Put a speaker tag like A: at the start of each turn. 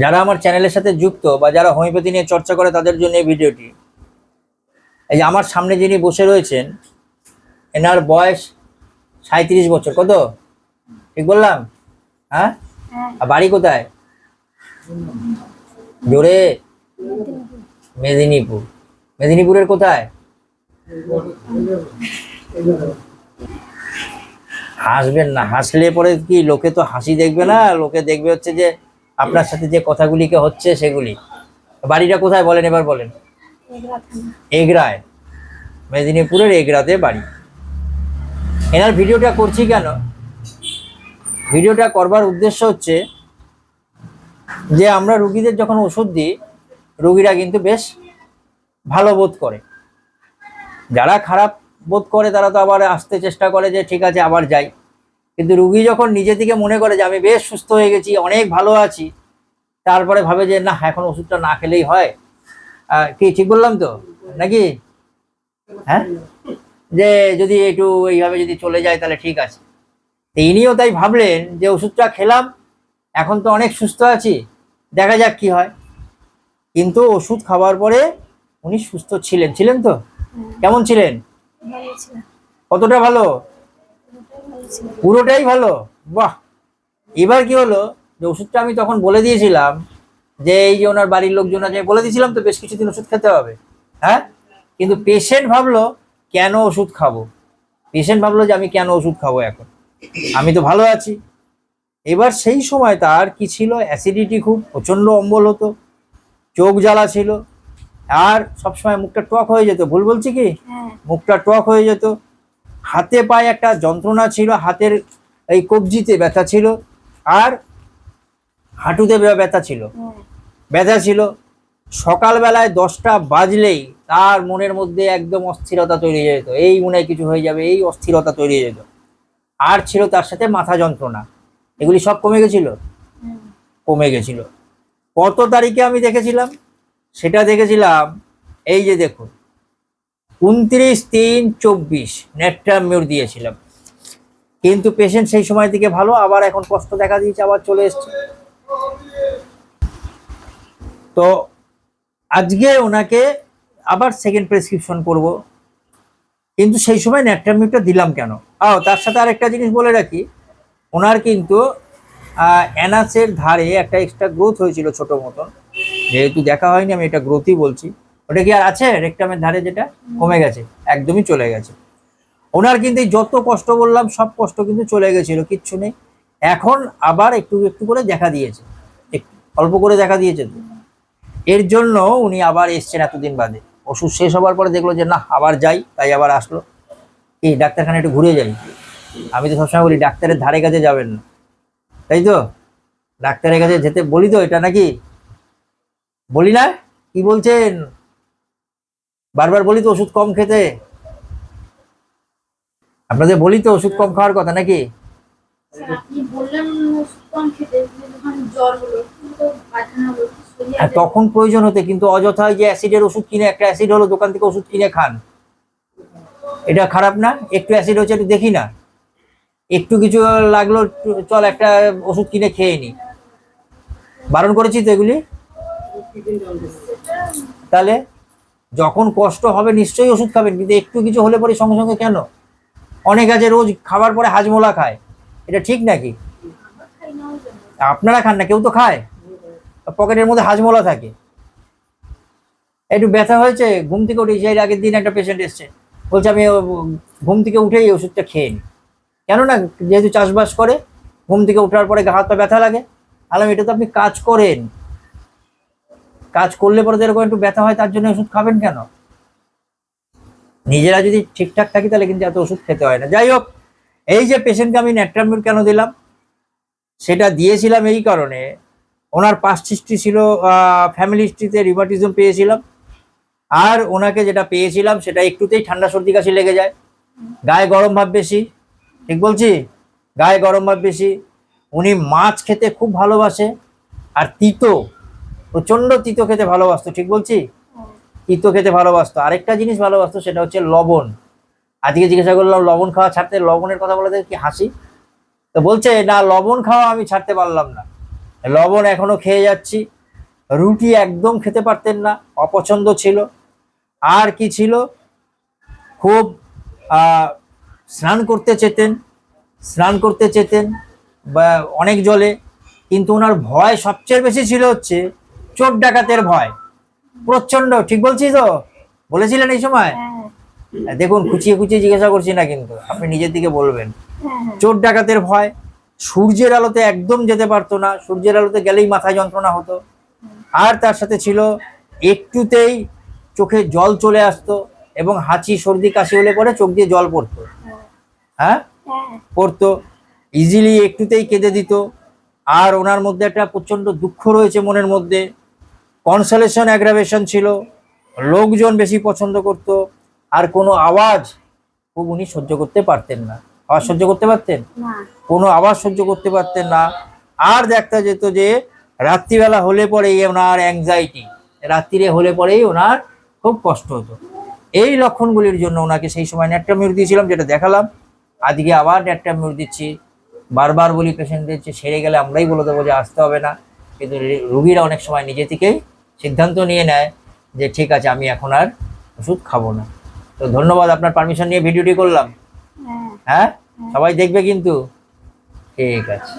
A: যারা আমার চ্যানেলের সাথে যুক্ত বা যারা হোমিওপ্যাথি নিয়ে চর্চা করে তাদের জন্য এই ভিডিওটি। এই যে আমার সামনে যিনি বসে রয়েছেন এনার বয়স সাঁত্রিশ বছর কত? ঠিক বললাম? হ্যাঁ?
B: হ্যাঁ।
A: আর বাড়ি কোথায়? জোরে। মেদিনীপুর। মেদিনীপুরের কোথায়? হাসবেন না হাসলে পরে কি লোকে তো হাসি দেখবে না? লোকে দেখবে হচ্ছে যে আপনার সাথে যে কথাগুলিকে হচ্ছে সেগুলি। বাড়িটা কোথায় বলেন, এবার বলেন। এগরায়। মেদিনীপুরের এগরাতে বাড়ি। এনার ভিডিওটা করছি কেন? ভিডিওটা করবার উদ্দেশ্য হচ্ছে যে, আমরা রুগীদের যখন ওষুধ দিই, রুগীরা কিন্তু বেশ ভালো বোধ করে। যারা খারাপ বোধ করে, তারা তো আবার আসতে চেষ্টা করে যে, ঠিক আছে, আবার যাই। কিন্তু রুগী যখন নিজে থেকে মনে করে যে আমি বেশ সুস্থ হয়ে গেছি অনেক ভালো আছি তারপরে ভাবে যে না এখন ওষুধটা না খেলেই হয়। কি ঠিক বললাম তো? নাকি? হ্যাঁ? যে যদি একটু এইভাবে যদি চলে যায় তাহলে ঠিক আছে। তো ইনিও তাই ভাবলেন যে ওষুধটা খেলাম এখন তো অনেক সুস্থ আছি দেখা যাক কি হয়। কিন্তু ওষুধ খাওয়ার পরে উনি সুস্থ ছিলেন। ছিলেন তো? কেমন ছিলেন? কতটা ভালো?
B: পুরোটাই ভালো।
A: বাহ। এবার কি হলো? যে ওষুধটা আমি তখন বলে দিয়েছিলাম যে এই যে ওনার বাড়ির লোকজন আছে বলে দিয়েছিলাম তো বেশ কিছুদিন ওষুধ খেতে হবে। হ্যাঁ? কিন্তু পেশেন্ট ভাবলো কেন ওষুধ খাব? পেশেন্ট ভাবলো যে আমি কেন ওষুধ খাব এখন? আমি তো ভালো আছি। এবার সেই সময় তার কি ছিল? অ্যাসিডিটি খুব প্রচণ্ড অম্বল হতো চোখ জ্বালা ছিল। আর সবসময় মুখটা টক হয়ে যেত। ভুল বলছি কি?
B: হ্যাঁ।
A: মুখটা টক হয়ে যেত। হাতে পায়ে একটা যন্ত্রণা ছিল হাতের এই কবজিতে ব্যথা ছিল আর হাঁটুতে ব্যথা ছিল।
B: হ্যাঁ।
A: ব্যথা ছিল। সকালবেলায় দশটা বাজলেই তার মনের মধ্যে একদম অস্থিরতা তৈরি হয়ে যেত। এই মনে কিছু হয়ে যাবে এই অস্থিরতা তৈরি হয়ে যেত। আর ছিল তার সাথে মাথা যন্ত্রণা। এগুলি সব কমে গেছিল? কমে গেছিল। কত তারিখে আমি দেখেছিলাম? সেটা দেখেছিলাম এই যে দেখুন। উনত্রিশ তিন চব্বিশ। নেট্রামিউর দিয়েছিলাম। কিন্তু পেশেন্ট সেই সময় থেকে ভালো, আবার এখন কষ্ট দেখা দিয়েছে, আবার চলে এসছে। তো আজকে ওনাকে আবার সেকেন্ড প্রেসক্রিপশন করব। কিন্তু সেই সময় ন্যাট্রামিউটা দিলাম কেন? আও, তার সাথে আরেকটা জিনিস বলে রাখি। ওনার কিন্তু অ্যানাসের ধারে একটা এক্সট্রা গ্রোথ হয়েছিল ছোট মতন। যেহেতু দেখা হয়নি, আমি এটা গ্রোথই বলছি। ওটা কি আর আছে? রেকটামের ধারে যেটা কমে গেছে, একদমই চলে গেছে। ওনার কিন্তু যত কষ্ট বললাম, সব কষ্ট কিন্তু চলে গেছিল, কিচ্ছু নেই। এখন আবার একটু একটু করে দেখা দিয়েছে। অল্প করে দেখা দিয়েছে তো। এর জন্য উনি আবার এসছেন এতদিন বাদে। ওষুধ শেষ হবার পরে দেখল যে না আবার যাই। তাই আবার আসলো। এই ডাক্তারখানা একটু ঘুরে যাই। আমি তো সবসময় বলি, ডাক্তারের ধারে কাছে যাবেন না। তাই তো? ডাক্তারের কাছে যেতে বলি তো এটা নাকি? বলি না? কি বলছেন? বারবার বলি তো ওষুধ কম খেতে। আপনাদের বলি তো ওষুধ কম খাওয়ার কথা নাকি?
C: স্যার, আপনি বললেন ওষুধ কম খেতে কিন্তু যখন জ্বর হলো তো পায়খানা হলো শরীরে
A: আর তখন প্রয়োজন হতে কিন্তু অযথা যে অ্যাসিডের ওষুধ কিনে একটা অ্যাসিড হলো দোকান থেকে ওষুধ কিনে খান। এটা খারাপ না একটু অ্যাসিড হচ্ছে একটু দেখি না। একটু কিছু লাগল চল একটা ওষুধ কিনে খেয়ে নি। বারণ করেছি তো এগুলি? তাহলে? যখন কষ্ট হবে নিশ্চয়ই ওষুধ খাবেন, কিন্তু একটু কিছু হলে পরে সঙ্গে সঙ্গে কেন? অনেক আছে রোজ খাবার পরে হাজমোলা খায়। এটা ঠিক নাকি। আপনারা খান না, কেউ তো খায়। পকেটের মধ্যে হাজমোলা থাকে। একটু ব্যথা হয়েছে, ঘুম থেকে উঠে সেই আগের দিন একটা পেশেন্ট এসছে। বলছে, আমি ঘুম থেকে উঠেই এই ওষুধটা খেয়ে নিই। কেন না যেহেতু চাষবাস করে, ঘুম থেকে ওঠার পরে গা হাত পা ব্যথা লাগে। আলাম, এটা তো আপনি কাজ করেন। কাজ করলে পরে তো এরকম একটু ব্যথা হয়, তার জন্য ওষুধ খাবেন কেন? নিজেরা যদি ঠিকঠাক থাকি তাহলে কিন্তু এত ওষুধ খেতে হয় না। যাই হোক, এই যে পেশেন্টকে আমি ন্যাট্রামিউর কেন দিলাম, সেটা দিয়েছিলাম এই কারণে। ওনার পাস্ট হিস্ট্রি ছিল ফ্যামিলি হিস্ট্রিতে রিমাটিজম পেয়েছিলাম। আর ওনাকে যেটা পেয়েছিলাম, সেটা একটুতেই ঠান্ডা সর্দি কাশি লেগে যায়। গায়ে গরম ভাব বেশি। ঠিক বলছি? গায়ে গরম ভাব বেশি। উনি মাছ খেতে খুব ভালোবাসে। আর তিতো প্রচণ্ড তিতো খেতে ভালোবাসতো, ঠিক বলছি? তিতো খেতে ভালোবাসতো। আরেকটা জিনিস ভালোবাসতো, সেটা হচ্ছে লবণ। আজকে জিজ্ঞাসা করলাম, লবণ খাওয়া ছাড়তে লবণের কথা বলে কি হাসি? তো বলছে, না, লবণ খাওয়া আমি ছাড়তে পারলাম না। লবণ এখনও খেয়ে যাচ্ছি। রুটি একদম খেতে পারতেন না, অপছন্দ ছিল। আর কি ছিল? খুব স্নান করতে চেতেন, স্নান করতে চেতেন, বা অনেক জলে। কিন্তু ওনার ভয় সবচেয়ে বেশি ছিল হচ্ছে চোর ডাকাতের ভয়। প্রচণ্ড ঠিক বলছি তো? বলেছিলেন এই সময়?
B: হ্যাঁ।
A: দেখুন খুচিয়ে খুচিয়ে জিজ্ঞাসা করছি না কিন্তু আপনি নিজের দিকে বলবেন।
B: হ্যাঁ হ্যাঁ।
A: চোর ডাকাতের ভয় সূর্যের আলোতে একদম যেতে পারতো না সূর্যের আলোতে গেলেই মাথায় যন্ত্রণা হতো। আর তার সাথে ছিল একটুতেই চোখে জল চলে আসতো এবং হাঁচি সর্দি কাশি হলে পরে চোখ দিয়ে জল পড়তো। হ্যাঁ?
B: হ্যাঁ।
A: পড়তো ইজিলি একটুতেই কেঁদে দিত। আর ওনার মধ্যে একটা প্রচণ্ড দুঃখ রয়েছে মনের মধ্যে। কনসলেশন অ্যাগ্রাভেশন ছিল লোকজন বেশি পছন্দ করত আর কোনো আওয়াজ খুব উনি সহ্য করতে পারতেন না। আওয়াজ সহ্য করতে পারতেন?
B: না।
A: কোনো আওয়াজ সহ্য করতে পারতেন না। আর দেখা যেত যে রাত্রিবেলা হলে পরেই ওনার অ্যাংজাইটি রাত্রিরে হলে পরেই ওনার খুব কষ্ট হতো। এই লক্ষণগুলির জন্য ওনাকে সেই সময় ন্যাট্রামিউর দিয়েছিলাম যেটা দেখালাম। আজকে আবার ন্যাট্রামিউর দিচ্ছি। বারবার বলি পেশেন্টদের যে সেরে গেলে আমরাই বলে দেবো যে আসতে হবে না। কিন্তু রুগীরা অনেক সময় নিজে থেকেই সিদ্ধান্ত নিয়ে নেয় যে ঠিক আছে আমি এখন আর ওষুধ খাব না। তো ধন্যবাদ আপনার পারমিশন নিয়ে ভিডিওটি করলাম।
B: হ্যাঁ।
A: হ্যাঁ? সবাই দেখবে কিন্তু? ঠিক আছে।